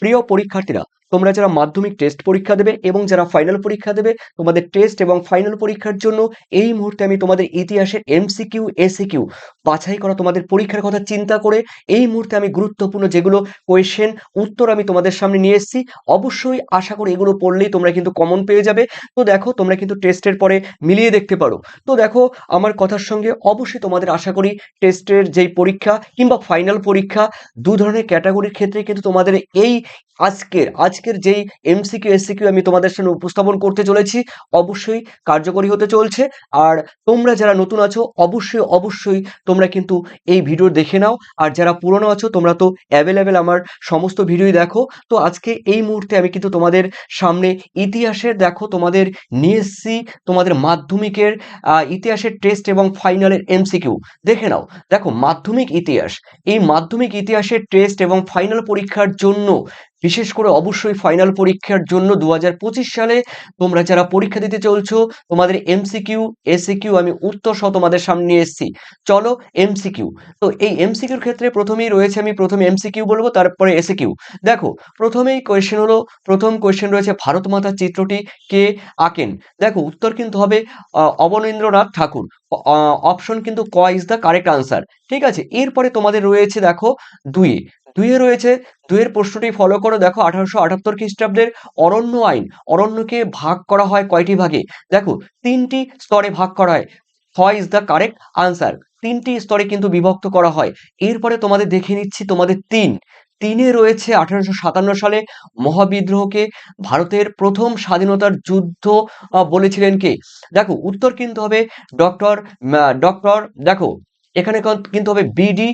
প্রিয় পরীক্ষার্থীরা তোমরা যারা মাধ্যমিক টেস্ট পরীক্ষা দেবে এবং যারা ফাইনাল পরীক্ষা দেবে, তোমাদের টেস্ট এবং ফাইনাল পরীক্ষার জন্য এই মুহূর্তে আমি তোমাদের ইতিহাসের এমসিকিউ এসিকিউ বাছাই করা তোমাদের পরীক্ষার কথা চিন্তা করে এই মুহূর্তে আমি গুরুত্বপূর্ণ যেগুলো কোয়েশ্চেন উত্তর আমি তোমাদের সামনে নিয়ে এসেছি। অবশ্যই আশা করি এগুলো পড়লেই তোমরা কিন্তু কমন পেয়ে যাবে। তো দেখো, তোমরা কিন্তু টেস্টের পরে মিলিয়ে দেখতে পারো। তো দেখো, আমার কথার সঙ্গে অবশ্যই তোমাদের আশা করি টেস্টের যেই পরীক্ষা কিংবা ফাইনাল পরীক্ষা, দু ধরনের ক্যাটাগরির ক্ষেত্রে কিন্তু তোমাদের এই আজকের আজকের যেই এমসিকিউ এসসিকিউ আমি তোমাদের সামনে উপস্থাপন করতে চলেছি, অবশ্যই কার্যকরী হতে চলছে। আর তোমরা যারা নতুন আছো, অবশ্যই অবশ্যই তোমরা কিন্তু এই ভিডিও দেখে নাও। আর যারা পুরনো আছো, তোমরা তো অ্যাভেলেবেল আমার সমস্ত ভিডিওই দেখো। তো আজকে এই মুহূর্তে আমি কিন্তু তোমাদের সামনে ইতিহাসের, দেখো, তোমাদের নিয়ে এসছি, তোমাদের মাধ্যমিকের ইতিহাসের টেস্ট এবং ফাইনালের এমসিকিউ দেখে নাও। দেখো, মাধ্যমিক ইতিহাস। এই মাধ্যমিক ইতিহাসের টেস্ট এবং ফাইনাল পরীক্ষার জন্য বিশেষ করে অবশ্যই ফাইনাল পরীক্ষার জন্য দু হাজার পঁচিশ সালে তোমরা যারা পরীক্ষা দিতে চলছো, তোমাদের এমসিকিউ এসিকিউ আমি উত্তর সহ তোমাদের সামনে এসেছি। চলো এমসিকিউ তো এই এমসিকিউর ক্ষেত্রে প্রথমেই রয়েছে, আমি প্রথমে এমসিকিউ বলব, তারপরে এসিকিউ দেখো, প্রথমেই কোয়েশ্চেন হলো, প্রথম কোয়েশ্চেন রয়েছে ভারত মাতার চিত্রটি কে আঁকেন? দেখো, উত্তর কিন্তু হবে অবনীন্দ্রনাথ ঠাকুর। অপশন কিন্তু ক ইজ দ্য কারেক্ট আনসার ঠিক আছে, এরপরে তোমাদের রয়েছে, দেখো দুইয়ে দুইয়ে রয়েছে, দুইয়ের প্রশ্নটি ফলো করো। দেখো, আঠারোশো আটাত্তর খ্রিস্টাব্দের অরণ্য আইন, অরণ্যকে ভাগ করা হয় কয়টি ভাগে? দেখো, তিনটি স্তরে ভাগ করা হয়। হয় ইজ দ্য কারেক্ট আনসার তিনটি স্তরে কিন্তু বিভক্ত করা হয়। এরপরে তোমাদের দেখে নিচ্ছি তোমাদের তিন। তিনে রয়েছে আঠারোশো সাতান্ন সালে মহাবিদ্রোহকে ভারতের প্রথম স্বাধীনতার যুদ্ধ বলেছিলেন কে? দেখো, উত্তর কিন্তু হবে ডক্টর ডক্টর দেখো এখানে কিন্তু হবে বিডি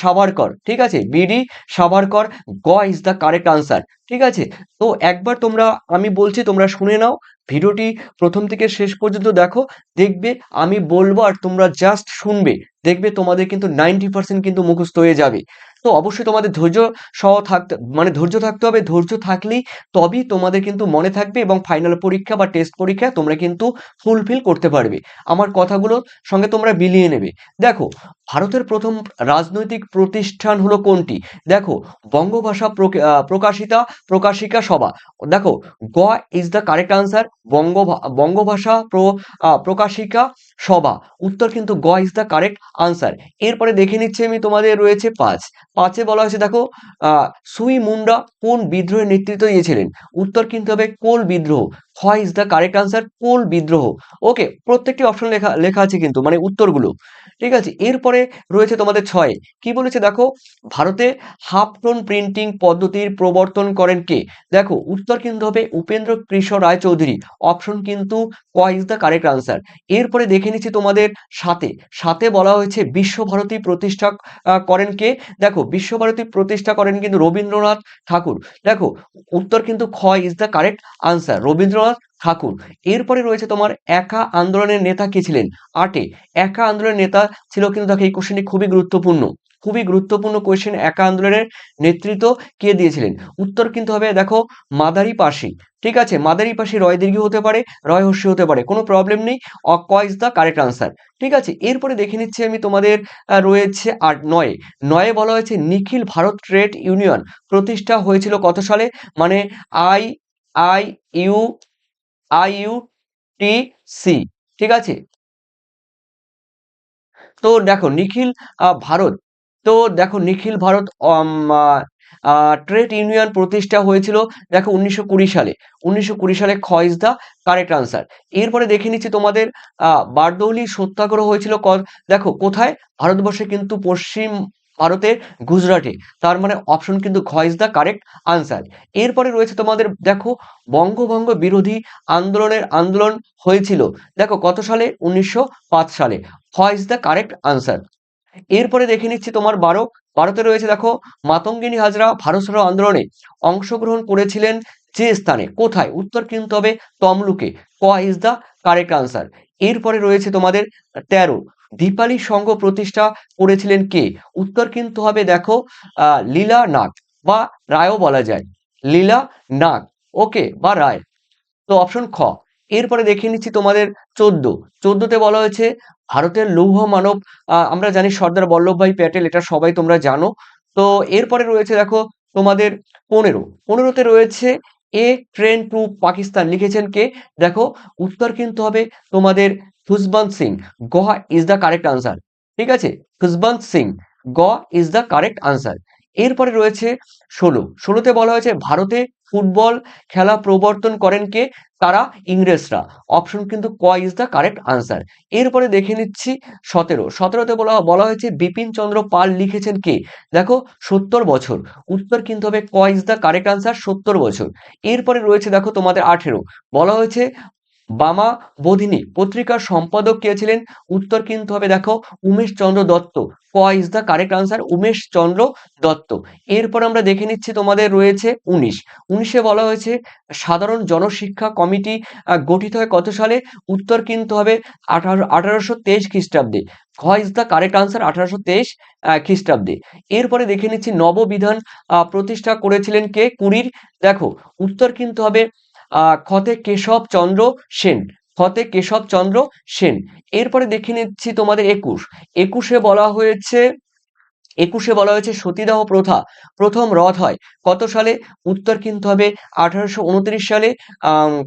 সাভারকর, ঠিক আছে? বিডি সাভারকর, গ ইজ দ্য কারেক্ট আনসার ঠিক আছে? তো একবার তোমরা, আমি বলছি তোমরা শুনে নাও, ভিডিওটি প্রথম থেকে শেষ পর্যন্ত দেখো, দেখবে আমি বলব আর তোমরা জাস্ট শুনবে, দেখবে তোমাদের কিন্তু নাইনটি পার্সেন্ট কিন্তু মুখস্থ হয়ে যাবে। তো অবশ্যই তোমাদের ধৈর্য সহ থাকতে মানে ধৈর্য থাকতে হবে, ধৈর্য থাকলেই তবেই তোমাদের কিন্তু মনে থাকবে এবং ফাইনাল পরীক্ষা বা টেস্ট পরীক্ষা তোমরা কিন্তু ফুলফিল করতে পারবে। আমার কথাগুলো সঙ্গে তোমরা বিলিয়ে নেবে। দেখো, ভারতের প্রথম রাজনৈতিক প্রতিষ্ঠান হলো কোনটি? দেখো, বঙ্গভাষা প্রক- প্রকাশিতা, প্রকাশিকা সভা। দেখো, গ is the correct answer Banga Bangabhasha Prakashika Sabha. উত্তর কিন্তু গ ইজ দ্য কারেক্ট আনসার এরপরে দেখে নিচ্ছি আমি তোমাদের রয়েছে পাঁচ। পাঁচে বলা হয়েছে, দেখো সুই মুন্ডা কোন বিদ্রোহের নেতৃত্ব দিয়েছিলেন? উত্তর কিন্তু হবে, কোল বিদ্রোহ। হয় is the correct answer Kol বিদ্রোহ। ওকে প্রত্যেকটি অপশন লেখা লেখা আছে কিন্তু মানে উত্তরগুলো। ঠিক আছে? এরপরে রয়েছে তোমাদের ছয়। কি বলেছে দেখো? ভারতে হাফ টোন প্রিন্টিং পদ্ধতির প্রবর্তন করেন কে? দেখো, উত্তর কিন্তু হবে উপেন্দ্র কৃষ্ণ রায় চৌধুরী অপশন কিন্তু ক ইজ দ্য কারেক্ট আনসার এরপরে দেখে নিচ্ছি তোমাদের সাথে সাথে বলা হয়েছে বিশ্বভারতী প্রতিষ্ঠা করেন কে? দেখো, বিশ্বভারতী প্রতিষ্ঠা করেন কিন্তু রবীন্দ্রনাথ ঠাকুর। দেখো, উত্তর কিন্তু খ is the correct answer Rabindranath Tagore এরপরে রয়েছে তোমার একা আন্দোলনের নেতা কে ছিলেন? আটে। একা আন্দোলনের নেতা ছিল কিন্তু দেখো এই কোশ্চেনটি খুবই গুরুত্বপূর্ণ। খুবই গুরুত্বপূর্ণ কোয়েশ্চেন একা আন্দোলনের নেতৃত্ব কে দিয়েছিলেন? উত্তর কিন্তু হবে দেখো মাদারি পাশি ঠিক আছে? মাদারি পাশি রয় দীর্ঘ হতে পারে, রয় হর্ষি হতে পারে। কোনো প্রবলেম নেই। ক ইজ দ্য কারেক্ট আনসার ঠিক আছে? এরপরে দেখে নিচ্ছি আমি তোমাদের রয়েছে আট, নয়ে। নয়ে বলা হয়েছে নিখিল ভারত ট্রেড ইউনিয়ন প্রতিষ্ঠা হয়েছিল কত সালে? মানে I I, U I U T C, ঠিক আছে? তো দেখো নিখিল ভারত, তো দেখো নিখিল ভারত ট্রেড ইউনিয়ন প্রতিষ্ঠা হয়েছিল, দেখো উনিশশো কুড়ি সালে। উনিশশো কুড়ি সালে খ ইজ দ্য কারেক্ট আনসার এরপরে দেখে নিচ্ছি তোমাদের বারদৌলি সত্যাগ্রহ হয়েছিল দেখো কোথায়? ভারতবর্ষে কিন্তু পশ্চিম ভারতের গুজরাটে। তার মানে অপশন কিন্তু খ ইজ দ্য কারেক্ট আনসার এরপরে রয়েছে তোমাদের, দেখো, বঙ্গভঙ্গ বিরোধী আন্দোলনের আন্দোলন হয়েছিল। দেখো, কত সালে? উনিশশো পাঁচ সালে। খ ইজ দ্য কারেক্ট আনসার এরপরে দেখে নিচ্ছি তোমার বারো। বারোতে রয়েছে, দেখো, মাতঙ্গিনী হাজরা ভারত ছাড়ো আন্দোলনে অংশগ্রহণ করেছিলেন যে স্থানে? কোথায়? উত্তর কিন্তু হবে তমলুকে। ক ইজ দ্য কারেক্ট আনসার এরপরে রয়েছে তোমাদের তেরো। দীপালি সংঘ প্রতিষ্ঠা করেছিলেন কে? উত্তর কিন্তু হবে, দেখো লীলা নাগ বা রায়ও বলা যায়। লীলা নাগ, ওকে, বা রায়। তো অপশন খ। এরপরে দেখে নিচ্ছি তোমাদের চোদ্দ। চোদ্দতে বলা হয়েছে, ভারতের লৌহ মানব আমরা জানি সর্দার বল্লভভাই প্যাটেল, এটা সবাই তোমরা জানো। তো এরপরে রয়েছে, দেখো, তোমাদের পনেরো। পনেরোতে রয়েছে, এ ট্রেন টু পাকিস্তান, লিখেছেন কে? দেখো, উত্তর কিন্তু হবে তোমাদের খুশবন্ত সিং গ ইজ দ্য কারেক্ট আনসার ঠিক আছে? খুশবন্ত সিং গ ইজ দ্য কারেক্ট আনসার এরপরে রয়েছে ষোলো, ষোলোতে বলা হয়েছে ভারতে ফুটবল খেলা প্রবর্তন করেন কে? তারা ইংরেজরা। অপশন কিন্তু ক ইজ দ্য কারেক্ট আনসার এরপরে দেখে নিচ্ছি সতেরো, সতেরোতে বলা বলা হয়েছে বিপিন চন্দ্র পাল লিখেছেন কে? দেখো, সত্তর বছর। উত্তর কিন্তু হবে ক ইজ দ্য কারেক্ট আনসার সত্তর বছর। এরপরে রয়েছে দেখো তোমাদের আঠেরো, বলা হয়েছে বামা বোধিনী পত্রিকার সম্পাদক কে ছিলেন? উত্তর কিন্তু হবে দেখো, উমেশ চন্দ্র দত্ত। ক is the correct answer Umesh Chandra Dutta. এরপর আমরা দেখে নিচ্ছি তোমাদের রয়েছে উনিশ। উনিশে বলা হয়েছে, সাধারণ জনশিক্ষা কমিটি গঠিত হয় কত সালে? উত্তর কিন্তু হবে আঠারো, আঠারোশো তেইশ খ্রিস্টাব্দে। খ ইজ দ্য কারেক্ট আনসার আঠারোশো তেইশ খ্রিস্টাব্দে। এরপরে দেখে নিচ্ছি নববিধান প্রতিষ্ঠা করেছিলেন কে? কুড়ির। দেখো, উত্তর কিন্তু হবে খতে কেশব চন্দ্র সেন খতে কেশব চন্দ্র সেন। এরপরে দেখে নিচ্ছি তোমাদের একুশ। একুশে বলা হয়েছে, একুশে বলা হয়েছে সতীদাহ প্রথা, প্রথম রদ হয়। কত সালে? উত্তর কিন্তু হবে আঠারোশো উনত্রিশ সালে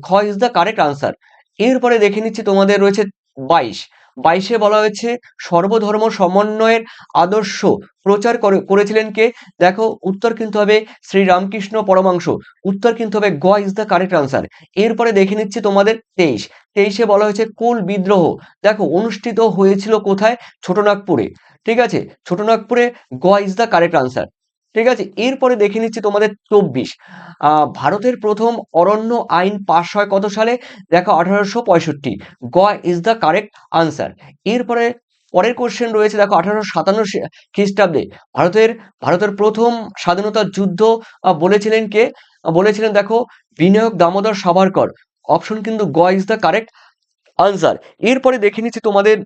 খ ইজ দ্য কারেক্ট আনসার এরপরে দেখে নিচ্ছি তোমাদের রয়েছে বাইশ। বাইশে বলা হয়েছে, সর্বধর্ম সমন্বয়ের আদর্শ প্রচার করে- করেছিলেন কে? দেখো, উত্তর কিন্তু হবে শ্রী রামকৃষ্ণ পরমাংশ, উত্তর কিন্তু হবে গ ইজ দ্য কারেক্ট আনসার এরপরে দেখে নিচ্ছি তোমাদের তেইশ, তেইশে বলা হয়েছে কুল বিদ্রোহ, দেখো অনুষ্ঠিত হয়েছিল কোথায়? ছোটনাগপুরে, ঠিক আছে? ছোটনাগপুরে গ ইজ দ্য কারেক্ট আনসার ঠিক আছে? এরপরে দেখে নিচ্ছি তোমাদের চব্বিশ। ভারতের প্রথম অরণ্য আইন পাশ হয় কত সালে? দেখো, আঠারোশো পঁয়ষট্টি। গ ইজ দ্য কারেক্ট আনসার এরপরে পরের কোশ্চেন রয়েছে, দেখো, আঠারোশো সাতান্ন খ্রিস্টাব্দে। ভারতের ভারতের প্রথম স্বাধীনতা যুদ্ধ বলেছিলেন কে? বলেছিলেন, দেখো, বিনায়ক দামোদর সাভারকর। অপশন কিন্তু গ ইজ দ্য কারেক্ট আনসার এরপরে দেখে নিচ্ছি তোমাদের,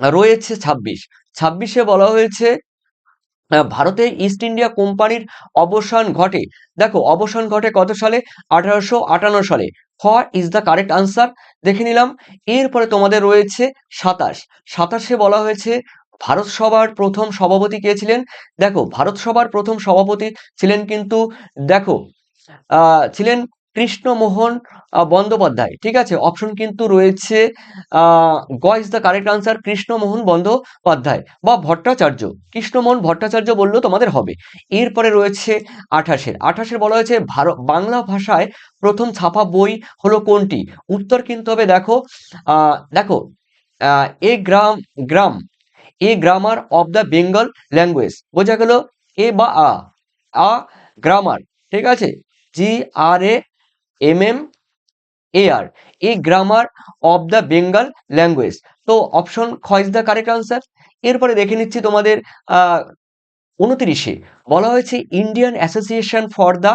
রয়েছে ছাব্বিশ। ছাব্বিশে বলা হয়েছে ভারতে ইস্ট ইন্ডিয়া কোম্পানির অবসান ঘটে। দেখো, অবসান ঘটে কত সালে? আঠারোশো আটান্ন সালে। খ ইজ দ্য কারেক্ট আনসার দেখে নিলাম। এরপরে তোমাদের রয়েছে সাতাশ। সাতাশে বলা হয়েছে ভারত সভার প্রথম সভাপতি কে ছিলেন? দেখো, ভারত সভার প্রথম সভাপতি ছিলেন কিন্তু, দেখো ছিলেন কৃষ্ণমোহন বন্দ্যোপাধ্যায়, ঠিক আছে? অপশন কিন্তু রয়েছে গ is the correct answer Krishnamohan Bandyopadhyay বা ভট্টাচার্য। কৃষ্ণমোহন ভট্টাচার্য বললেও তোমাদের হবে। এরপরে রয়েছে আঠাশের। আঠাশের বলা হয়েছে ভারত বাংলা ভাষায় প্রথম ছাপা বই হলো কোনটি? উত্তর কিন্তু হবে, দেখো দেখো a gram gram, a grammar of the Bengal language বোঝা গেল, এ বা আ আ, গ্রামার, ঠিক আছে? G R A M M R A grammar of the Bengal language তো অপশন খ ইজ দ্য কারেক্ট আনসার এরপরে দেখে নিচ্ছি তোমাদের উনত্রিশে। বলা হয়েছে Indian association for the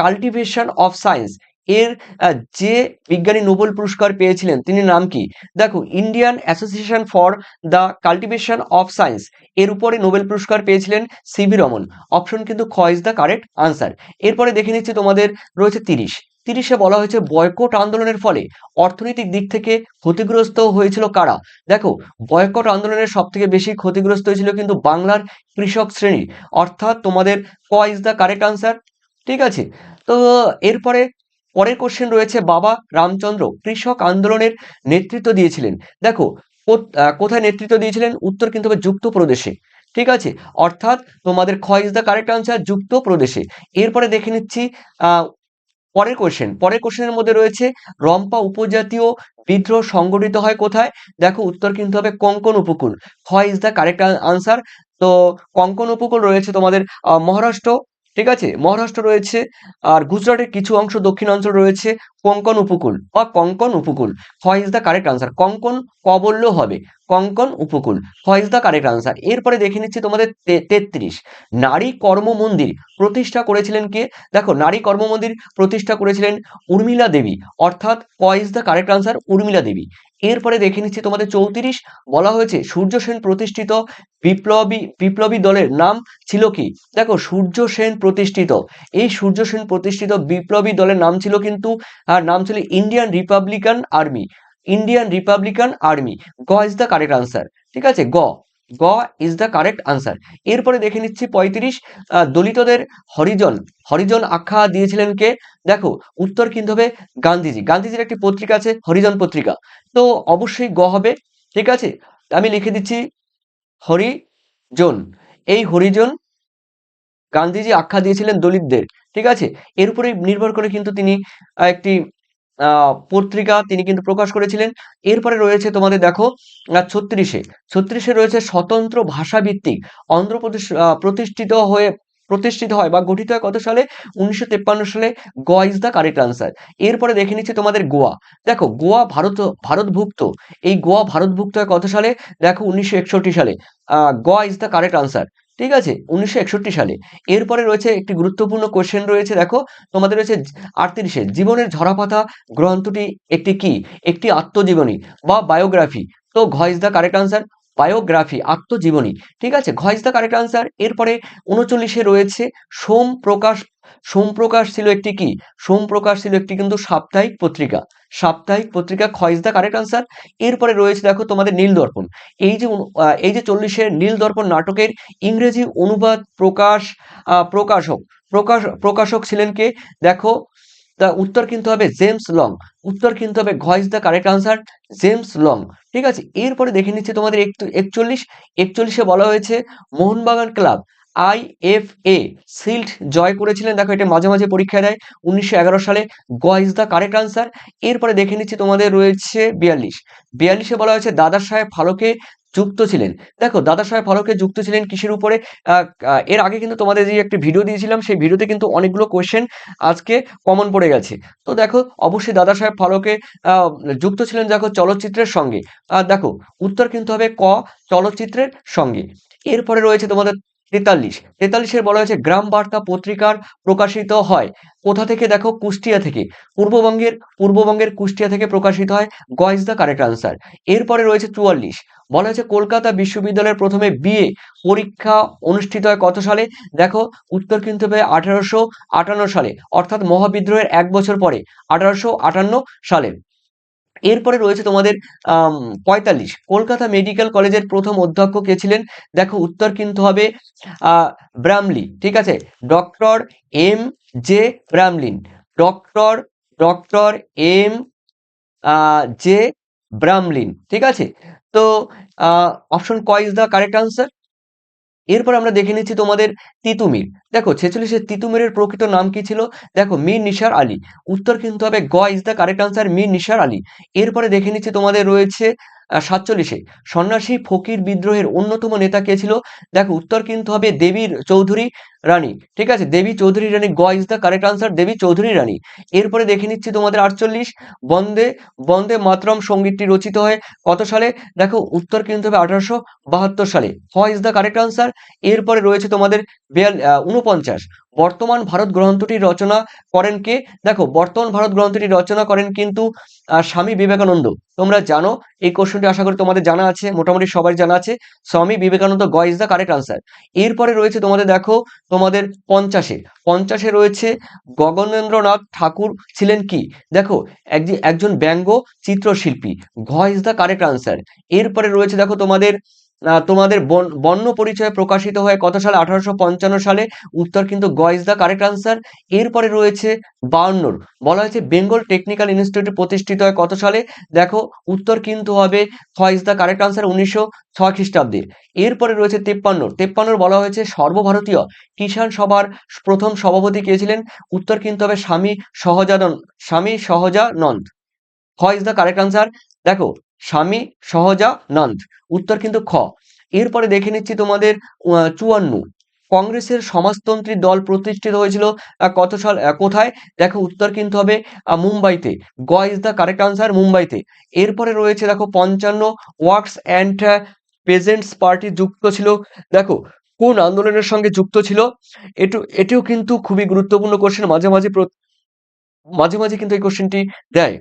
cultivation of science এর যে বিজ্ঞানী নোবেল পুরস্কার পেয়েছিলেন তিনি নাম কি? দেখো Indian Association for the Cultivation of Science এর উপরে নোবেল পুরস্কার পেয়েছিলেন সিবি রমন অপশন কিন্তু খ ইজ দ্য কারেক্ট আনসার এরপরে দেখে নিচ্ছি তোমাদের, রয়েছে তিরিশ। তিরিশে বলা হয়েছে বয়কট আন্দোলনের ফলে অর্থনৈতিক দিক থেকে ক্ষতিগ্রস্ত হয়েছিল কারা? দেখো বয়কট আন্দোলনের সব থেকে বেশি ক্ষতিগ্রস্ত হয়েছিল কিন্তু বাংলার কৃষক শ্রেণি। অর্থাৎ তোমাদের ক ইজ দ্য কারেক্ট আনসার ঠিক আছে? তো এরপরে পরের কোশ্চেন রয়েছে, বাবা রামচন্দ্র কৃষক আন্দোলনের নেতৃত্ব দিয়েছিলেন। দেখো কোথায় নেতৃত্ব দিয়েছিলেন? উত্তর কিন্তু হবে যুক্ত প্রদেশে। ঠিক আছে? অর্থাৎ তোমাদের খ ইজ দ্য কারেক্ট আনসার যুক্ত প্রদেশে। এরপরে দেখে নিচ্ছি পরের কোশ্চেন পরের কোশ্চেনের মধ্যে রয়েছে, রম্পা উপজাতীয় বিদ্রোহ সংগঠিত হয় কোথায়? দেখো উত্তর কিন্তু হবে কঙ্কন উপকূল। হয় ইজ দ্য কারেক্ট আনসার তো কঙ্কন উপকূল রয়েছে তোমাদের মহারাষ্ট্র ঠিক আছে? মহারাষ্ট্র রয়েছে, আর গুজরাটের কিছু অংশ দক্ষিণাঞ্চল রয়েছে, কঙ্কন উপকূল বা কঙ্কন উপকূল। খ is the correct answer Konkan কবল্য হবে, কঙ্কন উপকূল। খ ইজ দ্য কারেক্ট আনসার এরপরে দেখে নিচ্ছি তোমাদের তেত্রিশ। নারী কর্ম মন্দির প্রতিষ্ঠা করেছিলেন কে? দেখো, নারী কর্ম মন্দির প্রতিষ্ঠা করেছিলেন উর্মিলা দেবী। অর্থাৎ ক is the correct answer Urmila Devi. এরপরে দেখে নিচ্ছি তোমাদের চৌত্রিশ। বলা হয়েছে, সূর্য সেন প্রতিষ্ঠিত বিপ্লবী বিপ্লবী দলের নাম ছিল কি? দেখো, সূর্য সেন প্রতিষ্ঠিত। এই সূর্য সেন প্রতিষ্ঠিত বিপ্লবী দলের নাম ছিল কিন্তু, আর নাম ছিল Indian republican army. Indian republican army. গ ইজ দ্য কারেক্ট আনসার ঠিক আছে? গ। গ ইজ দ্য কারেক্ট আনসার এরপরে দেখে নিচ্ছি পঁয়ত্রিশ দলিতদের হরিজন হরিজন আখ্যা দিয়েছিলেন কে? দেখো, উত্তর কিন্তু হবে গান্ধীজি। গান্ধীজির একটি পত্রিকা আছে, হরিজন পত্রিকা। তো অবশ্যই গ হবে, ঠিক আছে? আমি লিখে দিচ্ছি, হরিজন। এই হরিজন গান্ধীজি আখ্যা দিয়েছিলেন দলিতদের, ঠিক আছে? এর উপরে নির্ভর করে কিন্তু তিনি একটি পত্রিকা তিনি কিন্তু প্রকাশ করেছিলেন। এরপরে রয়েছে তোমাদের দেখো ছত্রিশে। ছত্রিশে রয়েছে স্বতন্ত্র ভাষাভিত্তিক। অন্ধ্রপ্রদেশ প্রতিষ্ঠিত হয়ে, প্রতিষ্ঠিত হয় বা গঠিত হয় কত সালে? উনিশশো তেপ্পান্ন সালে Goa is the correct answer. এরপরে দেখে নিচ্ছি তোমাদের গোয়া। দেখো, গোয়া ভারত, ভারতভুক্ত। এই গোয়া ভারতভুক্ত হয় কত সালে? দেখো, উনিশশো একষট্টি সালে। Goa is the correct answer. ঠিক আছে? উনিশশো একষট্টি সালে। এরপরে রয়েছে একটি গুরুত্বপূর্ণ কোয়েশ্চেন রয়েছে, দেখো। তোমাদের রয়েছে আটত্রিশে। জীবনের ঝরাপাতা গ্রন্থটি একটি কি? একটি আত্মজীবনী বা বায়োগ্রাফি তো ঘ is the correct answer biography, আত্মজীবনী। ঠিক আছে? ঘ ইজ দ্য কারেক্ট আনসার এরপরে উনচল্লিশে রয়েছে সোম প্রকাশ সোম প্রকাশ ছিল একটি কি? সোম প্রকাশ ছিল একটি কিন্তু সাপ্তাহিক পত্রিকা। সাপ্তাহিক পত্রিকা খ ইজ দ্য কারেক্ট আনসার এরপরে রয়েছে দেখো তোমাদের নীল দর্পণ। এই যে এই যে চল্লিশের নীল দর্পণ নাটকের ইংরেজি অনুবাদ প্রকাশ প্রকাশক প্রকাশ, প্রকাশক ছিলেন কে? দেখো তা উত্তর কিন্তু হবে জেমস লং। উত্তর কিন্তু হবে ঘ is the correct answer James Long. ঠিক আছে? এরপরে দেখে নিচ্ছি তোমাদের একটু একচল্লিশ। একচল্লিশে বলা হয়েছে, Mohun Bagan club, I F A shield জয় করেছিলেন। দেখো, এটা মাঝে মাঝে পরীক্ষা দেয়, উনিশশো এগারো সালে। গ ইজ দ্য কারেক্ট আনসার এরপরে দেখে নিচ্ছি তোমাদের রয়েছে বিয়াল্লিশ। বিয়াল্লিশে বলা হয়েছে দাদা সাহেব ফালকে যুক্ত ছিলেন। দেখো, দাদা সাহেব ফলকে যুক্ত ছিলেন কিসের উপরে? এর আগে কিন্তু তোমাদের যে একটি ভিডিও দিয়েছিলাম, সেই ভিডিওতে কিন্তু অনেকগুলো কোয়েশ্চেন আজকে কমন পড়ে গেছে। তো দেখো, অবশ্যই দাদা সাহেব ফলকে যুক্ত ছিলেন দেখো চলচ্চিত্রের সঙ্গে। দেখো, উত্তর কিন্তু হবে ক চলচ্চিত্রের সঙ্গে। এরপরে রয়েছে তোমাদের তেতাল্লিশ। তেতাল্লিশের বলা হয়েছে, গ্রাম বার্তা পত্রিকার প্রকাশিত হয়। কোথা থেকে? দেখো, কুষ্টিয়া থেকে। পূর্ববঙ্গের পূর্ববঙ্গের কুষ্টিয়া থেকে প্রকাশিত হয় গ ইজ দ্য কারেক্ট আনসার এরপরে রয়েছে চুয়াল্লিশ। বলা হয়েছে, কলকাতা বিশ্ববিদ্যালয়ের প্রথমে বিএ পরীক্ষা অনুষ্ঠিত হয় কত সালে? দেখো, উত্তর কিন্তু হবে আঠারোশো আটান্ন সালে, অর্থাৎ মহাবিদ্রোহের এক বছর পরে, আঠারোশো আটান্ন সালে। এরপরে রয়েছে তোমাদের পঁয়তাল্লিশ। কলকাতা মেডিকেল কলেজের প্রথম অধ্যক্ষ কে ছিলেন? দেখো উত্তর কিন্তু হবে ব্রামলি ঠিক আছে? Doctor M J Bramley doctor doctor M J Bramley ঠিক আছে? তো অপশন ক ইজ দ্য কারেক্ট আনসার এরপর আমরা দেখে নিচ্ছি তোমাদের তিতুমির। দেখো, ছেচল্লিশের তিতুমিরের প্রকৃত নাম কি ছিল? দেখো, মীর নিসার আলী। উত্তর কিন্তু হবে গ is the correct answer Mir Nisar Ali. এরপরে দেখে নিচ্ছি তোমাদের রয়েছে সাতচল্লিশে। সন্ন্যাসী ফকির বিদ্রোহের অন্যতম নেতা কে ছিল? দেখো, উত্তর কিন্তু হবে দেবীর চৌধুরী রানী। ঠিক আছে? দেবী চৌধুরী রানী, গ is the correct answer Devi Chowdhury Rani. এরপরে দেখে নিচ্ছি তোমাদের আটচল্লিশ। বন্দে বন্দে মাতরম সঙ্গীতটি রচিত হয় কত সালে? দেখো, উত্তর কিন্তু হবে আঠারোশো বাহাত্তর সালে। হ ইজ দ্য কারেক্ট আনসার এরপরে রয়েছে তোমাদের বেয়াল উনপঞ্চাশ বর্তমান ভারত গ্রন্থটি রচনা করেন কে? দেখো, বর্তমান ভারত গ্রন্থটি রচনা করেন কিন্তু স্বামী বিবেকানন্দ। তোমরা জানো, এই কোশ্চেনটি আশা করি তোমাদের জানা আছে, মোটামুটি সবাই জানা আছে। স্বামী বিবেকানন্দ গ ইজ দ্য কারেক্ট আনসার। এরপরে রয়েছে তোমাদের, দেখো, তোমাদের পঞ্চাশে। পঞ্চাশে রয়েছে, গগনেন্দ্রনাথ ঠাকুর ছিলেন কি? দেখো, একজি- একজন ব্যঙ্গ চিত্রশিল্পী ঘ ইজ দ্য কারেক্ট আনসার। এরপরে রয়েছে, দেখো তোমাদের তোমাদের বন- বর্ণ পরিচয় প্রকাশিত হয় কত সালে? আঠারোশো পঞ্চান্ন সালে। উত্তর কিন্তু গ ইজ দ্য কারেক্ট আনসার। এরপরে রয়েছে বায়ান্নর বলা হয়েছে বেঙ্গল টেকনিক্যাল ইনস্টিটিউট প্রতিষ্ঠিত হয় কত সালে? দেখো, উত্তর কিন্তু হবে ইজ দ্য কারেক্ট আনসার উনিশশো ছয় খ্রিস্টাব্দে। এরপরে রয়েছে তেপ্পান্ন তেপ্পান্নর বলা হয়েছে সর্বভারতীয় কিষাণ সভার প্রথম সভাপতি কে ছিলেন? উত্তর কিন্তু হবে Swami Sahajanand Swami Sahajanand. Is the correct answer. দেখো স্বামী সহজানন্দ। উত্তর কিন্তু খ। এরপরে দেখে নিচ্ছি তোমাদের চুয়ান্ন। কংগ্রেসের সমাজতন্ত্রী দল প্রতিষ্ঠিত হয়েছিল কত সাল কোথায়? দেখো উত্তর কিন্তু হবে মুম্বাইতে। গ ইজ দ্য কারেক্ট আনসার মুম্বাইতে। এরপরে রয়েছে দেখো পঞ্চান্ন ওয়ার্কস অ্যান্ড পেজেন্টস পার্টি যুক্ত ছিল। দেখো কোন আন্দোলনের সঙ্গে যুক্ত ছিল? এটু, এটিও কিন্তু খুবই গুরুত্বপূর্ণ কোশ্চেন মাঝে মাঝে মাঝে মাঝে কিন্তু এই কোশ্চেনটি দেয়।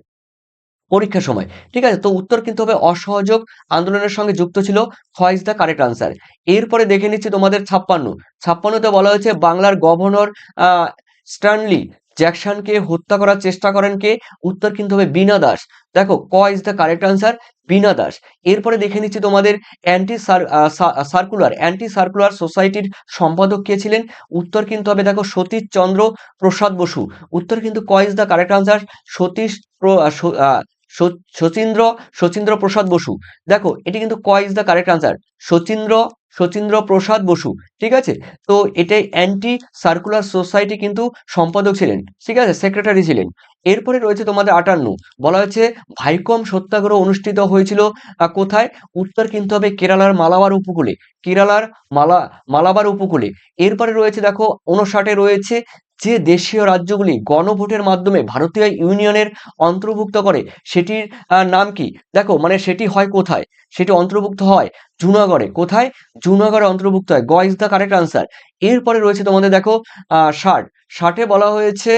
পরীক্ষার সময়। ঠিক আছে? তো উত্তর কিন্তু হবে অসহযোগ, আন্দোলনের সঙ্গে যুক্ত ছিল খ ইজ দ্য কারেক্ট আনসার। এরপরে দেখে নিচ্ছি তোমাদের ছাপ্পান্ন। ছাপ্পান্নতে বলা হয়েছে বাংলার গভর্নর স্ট্যানলি জ্যাকসনকে হত্যা করার চেষ্টা করেন কে? উত্তর কিন্তু হবে বীণা দাস। দেখো ক is the correct answer, Bina Das. এরপরে দেখে নিচ্ছি তোমাদের অ্যান্টি সার্কুলার অ্যান্টি সার্কুলার সোসাইটির সম্পাদক কে ছিলেন? উত্তর কিন্তু হবে দেখো সতীশ চন্দ্র প্রসাদ বসু। উত্তর কিন্তু ক is the correct answer, Satish Sachindra Sachindra Prasad Basu. দেখো, এটি কিন্তু ক is the correct answer Sachindra Sachindra Prasad Basu, ঠিক আছে? তো এটাই অ্যান্টি সার্কুলার সোসাইটি কিন্তু সম্পাদক ছিলেন, ঠিক আছে? সেক্রেটারি ছিলেন। এরপরে রয়েছে তোমাদের আটান্ন। বলা হয়েছে, ভাইকম সত্যাগ্রহ অনুষ্ঠিত হয়েছিল কোথায়? উত্তর কিন্তু হবে কেরালার মালাবার উপকূলে, কেরালার মালা, মালাবার উপকূলে। এরপরে রয়েছে দেখো উনষাটে রয়েছে যে দেশীয় রাজ্যগুলি গণভোটের মাধ্যমে ভারতীয় ইউনিয়নের অন্তর্ভুক্ত করে, সেটির নাম কি? দেখো মানে সেটি হয় কোথায়? সেটি অন্তর্ভুক্ত হয় জুনাগড়ে। কোথায়? জুনাগড়ে অন্তর্ভুক্ত হয়। গ ইজ দ্য কারেক্ট আনসার। এরপরে রয়েছে তোমাদের দেখো ষাট। ষাটে বলা হয়েছে,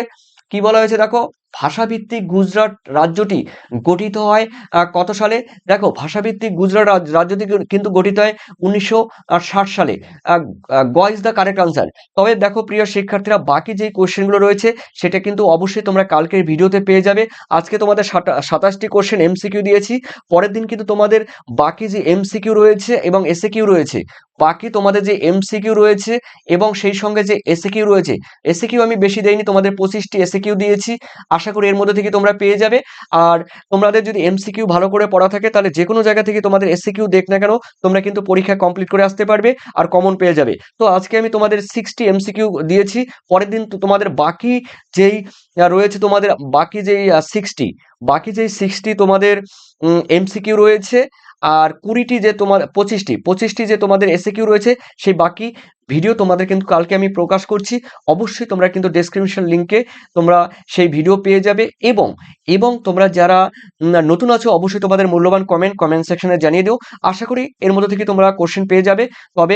কি বলা হয়েছে দেখো? ভাষাভিত্তিক গুজরাট রাজ্যটি গঠিত হয় কত সালে? দেখো, ভাষাভিত্তিক গুজরাট রাজ- রাজ্যটি কিন্তু- গঠিত হয় উনিশশো ষাট সালে। গ ইজ দ্য কারেক্ট আনসার তবে দেখো, প্রিয় শিক্ষার্থীরা, বাকি যে কোশ্চেনগুলো রয়েছে, সেটা কিন্তু অবশ্যই তোমরা কালকের ভিডিওতে পেয়ে যাবে। আজকে তোমাদের সাতা- সাতাশটি কোশ্চেন এমসিকিউ দিয়েছি। পরের দিন কিন্তু তোমাদের বাকি যে এমসিকিউ রয়েছে এবং এসএ কিউ রয়েছে, বাকি তোমাদের যে এমসিকিউ রয়েছে এবং সেই সঙ্গে যে এসএ কিউ রয়েছে এসএ কিউ আমি বেশি দেইনি, তোমাদের পঁচিশটি এসএ কিউ দিয়েছি। আশা করি এর মধ্যে থেকে তোমরা পেয়ে যাবে। আর তোমাদের যদি এমসিকিউ ভালো করে পড়া থাকে, তাহলে যে কোনো জায়গা থেকে তোমাদের এসসিকিউ কিউ দেখ না কেন, তোমরা কিন্তু পরীক্ষা কমপ্লিট করে আসতে পারবে আর কমন পেয়ে যাবে। তো আজকে আমি তোমাদের সিক্সটি এমসিকিউ দিয়েছি, পরের দিন তোমাদের বাকি যেই রয়েছে তোমাদের বাকি যেই সিক্সটি বাকি যেই সিক্সটি তোমাদের এমসিকিউ রয়েছে আর কুড়িটি যে তোমার, পঁচিশটি পঁচিশটি যে তোমাদের এসে কিউ রয়েছে, সেই বাকি ভিডিও তোমাদের কিন্তু কালকে আমি প্রকাশ করছি। অবশ্যই তোমরা কিন্তু ডেসক্রিপশন লিঙ্কে তোমরা সেই ভিডিও পেয়ে যাবে এবং এবং তোমরা যারা নতুন আছো, অবশ্যই তোমাদের মূল্যবান কমেন্ট কমেন্ট সেকশনে জানিয়ে দিও। আশা করি এর মধ্যে থেকে তোমরা কোশ্চেন পেয়ে যাবে। তবে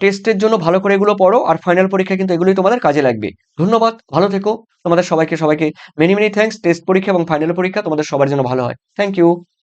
টেস্টের জন্য ভালো করে এগুলো পড়ো আর ফাইনাল পরীক্ষা কিন্তু এগুলোই তোমাদের কাজে লাগবে। ধন্যবাদ, ভালো থেকো। তোমাদের সবাইকে সবাইকে মেনি মেনি থ্যাঙ্কস টেস্ট পরীক্ষা এবং ফাইনাল পরীক্ষা তোমাদের সবার জন্য ভালো হয়। Thank you